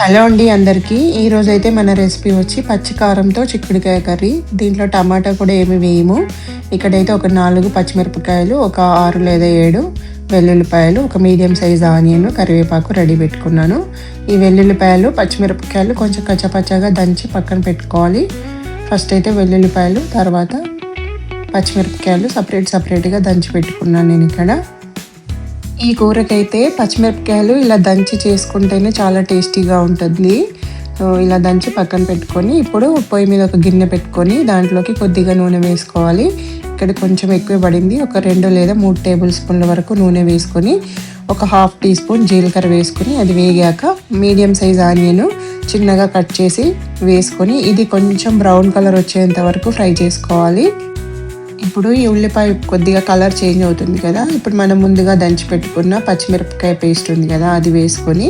Hello అండి అందరికీ. ఈరోజు అయితే మన రెసిపీ వచ్చి పచ్చికారంతో చిక్కుడుకాయ కర్రీ. దీంట్లో టమాటా కూడా ఏమి వేయము. ఇక్కడైతే ఒక నాలుగు పచ్చిమిరపకాయలు ఒక ఆరు లేదా ఏడు వెల్లుల్లిపాయలు ఒక మీడియం సైజ్ ఆనియన్ కరివేపాకు రెడీ పెట్టుకున్నాను. ఈ వెల్లుల్లిపాయలు పచ్చిమిరపకాయలు కొంచెం కచ్చపచ్చగా దంచి పక్కన పెట్టుకోవాలి. ఫస్ట్ అయితే వెల్లుల్లిపాయలు తర్వాత పచ్చిమిరపకాయలు సపరేట్ సపరేట్గా దంచి పెట్టుకున్నాను నేను ఇక్కడ. ఈ కూరకైతే పచ్చిమిరపకాయలు ఇలా దంచి చేసుకుంటేనే చాలా టేస్టీగా ఉంటుంది. ఇలా దంచి పక్కన పెట్టుకొని ఇప్పుడు పొయ్యి మీద ఒక గిన్నె పెట్టుకొని దాంట్లోకి కొద్దిగా నూనె వేసుకోవాలి. ఇక్కడ కొంచెం ఎక్కువ పడింది. ఒక రెండు లేదా మూడు టేబుల్ స్పూన్ల వరకు నూనె వేసుకొని ఒక హాఫ్ టీ స్పూన్ జీలకర్ర వేసుకొని అది వేగాక మీడియం సైజ్ ఆనియన్ చిన్నగా కట్ చేసి వేసుకొని ఇది కొంచెం బ్రౌన్ కలర్ వచ్చేంత వరకు ఫ్రై చేసుకోవాలి. ఇప్పుడు ఈ ఉల్లిపాయ కొద్దిగా కలర్ చేంజ్ అవుతుంది కదా. ఇప్పుడు మనం ముందుగా దంచి పెట్టుకున్న పచ్చిమిరపకాయ పేస్ట్ ఉంది కదా అది వేసుకొని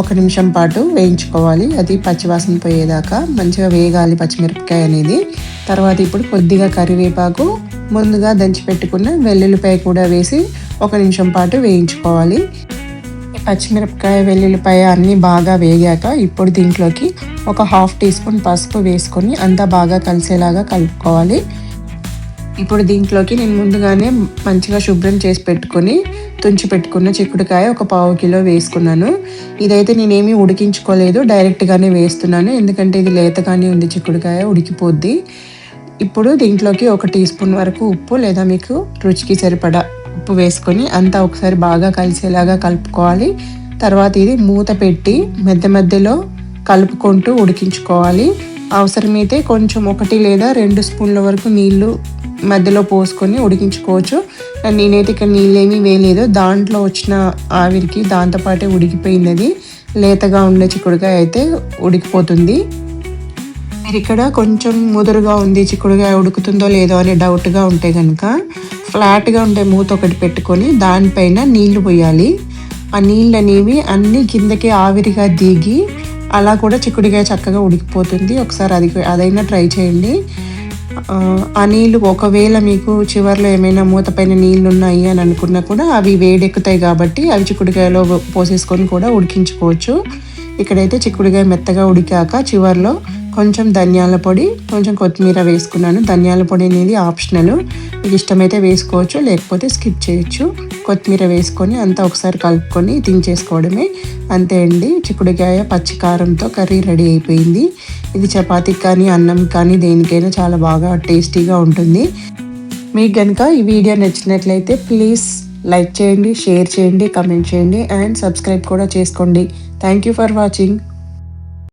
ఒక నిమిషం పాటు వేయించుకోవాలి. అది పచ్చివాసన పోయేదాకా మంచిగా వేగాలి పచ్చిమిరపకాయ అనేది. తర్వాత ఇప్పుడు కొద్దిగా కరివేపాకు ముందుగా దంచి పెట్టుకున్న వెల్లుల్లిపాయ కూడా వేసి ఒక నిమిషం పాటు వేయించుకోవాలి. పచ్చిమిరపకాయ వెల్లుల్లిపాయ అన్నీ బాగా వేగాక ఇప్పుడు దీంట్లోకి ఒక హాఫ్ టీ స్పూన్ పసుపు వేసుకొని అంతా బాగా కలిసేలాగా కలుపుకోవాలి. ఇప్పుడు దీంట్లోకి నేను ముందుగానే మంచిగా శుభ్రం చేసి పెట్టుకొని తుంచి పెట్టుకున్న చిక్కుడుకాయ ఒక పావు కిలో వేసుకున్నాను. ఇదైతే నేనేమి ఉడికించుకోలేదు డైరెక్ట్గానే వేస్తున్నాను. ఎందుకంటే ఇది లేతగానే ఉంది చిక్కుడుకాయ ఉడికిపోద్ది. ఇప్పుడు దీంట్లోకి ఒక టీ స్పూన్ వరకు ఉప్పు లేదా మీకు రుచికి సరిపడా ఉప్పు వేసుకొని అంతా ఒకసారి బాగా కలిసేలాగా కలుపుకోవాలి. తర్వాత ఇది మూత పెట్టి మధ్య మధ్యలో కలుపుకుంటూ ఉడికించుకోవాలి. అవసరమైతే కొంచెం ఒకటి లేదా రెండు స్పూన్ల వరకు నీళ్ళు మధ్యలో పోసుకొని ఉడికించుకోవచ్చు. నేనైతే ఇక్కడ నీళ్ళేమీ వేయలేదు. దాంట్లో వచ్చిన ఆవిరికి దాంతోపాటే ఉడికిపోయింది అది. లేతగా ఉండే చిక్కుడుకాయ అయితే ఉడికిపోతుంది. మీరు ఇక్కడ కొంచెం ముదురుగా ఉంది చిక్కుడుకాయ ఉడుకుతుందో లేదో అనే డౌట్గా ఉంటే కనుక ఫ్లాట్గా ఉండే మూత ఒకటి పెట్టుకొని దానిపైన నీళ్ళు పోయాలి. ఆ నీళ్ళు అనేవి అన్నీ కిందకి ఆవిరిగా దిగి అలా కూడా చిక్కుడుకాయ చక్కగా ఉడికిపోతుంది. ఒకసారి అది అదైనా ట్రై చేయండి. ఆ నీళ్ళు ఒకవేళ మీకు చివరిలో ఏమైనా మూతపైన నీళ్ళు ఉన్నాయి అని అనుకున్నా కూడా అవి వేడెక్కుతాయి కాబట్టి అవి చిక్కుడుకాయలో పోసేసుకొని కూడా ఉడికించుకోవచ్చు. ఇక్కడైతే చిక్కుడుకాయ మెత్తగా ఉడికాక చివరిలో కొంచెం ధనియాల పొడి కొంచెం కొత్తిమీర వేసుకున్నాను. ధనియాల పొడి అనేది ఆప్షనల్. మీకు ఇష్టమైతే వేసుకోవచ్చు లేకపోతే స్కిప్ చేయొచ్చు. కొత్తిమీర వేసుకొని అంతా ఒకసారి కలుపుకొని తినేసుకోవడమే అంతే అండి. చిక్కుడుకాయ పచ్చికారంతో కర్రీ రెడీ అయిపోయింది. ఇది చపాతీకి కానీ అన్నం కానీ దేనికైనా చాలా బాగా టేస్టీగా ఉంటుంది. మీకు కనుక ఈ వీడియో నచ్చినట్లయితే ప్లీజ్ లైక్ చేయండి షేర్ చేయండి కమెంట్ చేయండి అండ్ సబ్స్క్రైబ్ కూడా చేసుకోండి. Thank you for watching.